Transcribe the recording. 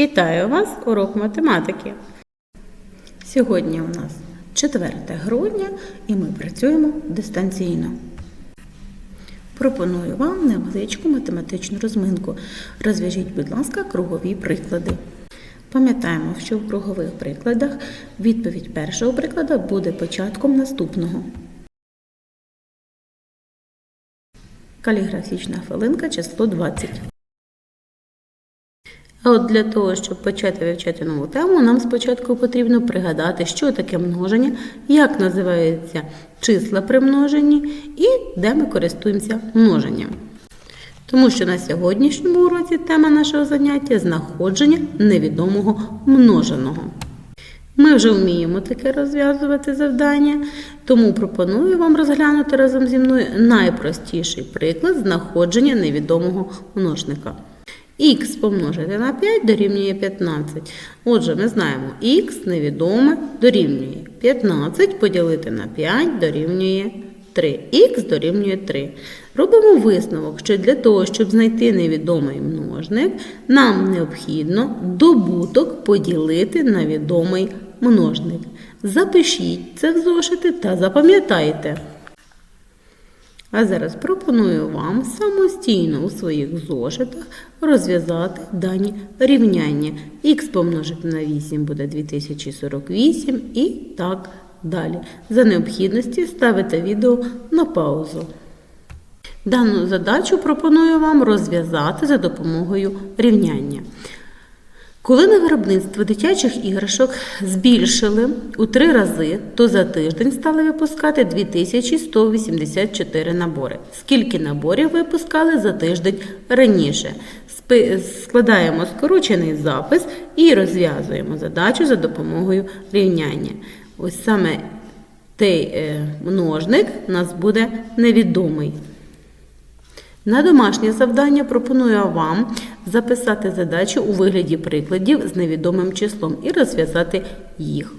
Вітаю вас, урок математики. Сьогодні у нас 4 грудня і ми працюємо дистанційно. Пропоную вам невеличку математичну розминку. Розв'яжіть, будь ласка, кругові приклади. Пам'ятаємо, що в кругових прикладах відповідь першого прикладу буде початком наступного. Каліграфічна хвилинка число 20. А от для того, щоб почати вивчати нову тему, нам спочатку потрібно пригадати, що таке множення, як називаються числа при множенні і де ми користуємося множенням. Тому що на сьогоднішньому уроці тема нашого заняття знаходження невідомого множеного. Ми вже вміємо таке розв'язувати завдання, тому пропоную вам розглянути разом зі мною найпростіший приклад знаходження невідомого множника. Х помножити на 5 дорівнює 15. Отже, ми знаємо, х невідоме дорівнює 15 поділити на 5 дорівнює 3. Х дорівнює 3. Робимо висновок, що для того, щоб знайти невідомий множник, нам необхідно добуток поділити на відомий множник. Запишіть це в зошити та запам'ятайте. А зараз пропоную вам самостійно у своїх зошитах розв'язати дані рівняння. Х помножити на 8 буде 2048 і так далі. За необхідності ставите відео на паузу. Дану задачу пропоную вам розв'язати за допомогою рівняння. Коли на виробництво дитячих іграшок збільшили у три рази, то за тиждень стали випускати 2184 набори. Скільки наборів випускали за тиждень раніше? Складаємо скорочений запис і розв'язуємо задачу за допомогою рівняння. Ось саме цей е, множник у нас буде невідомий. На домашнє завдання пропоную вам записати задачу у вигляді прикладів з невідомим числом і розв'язати їх.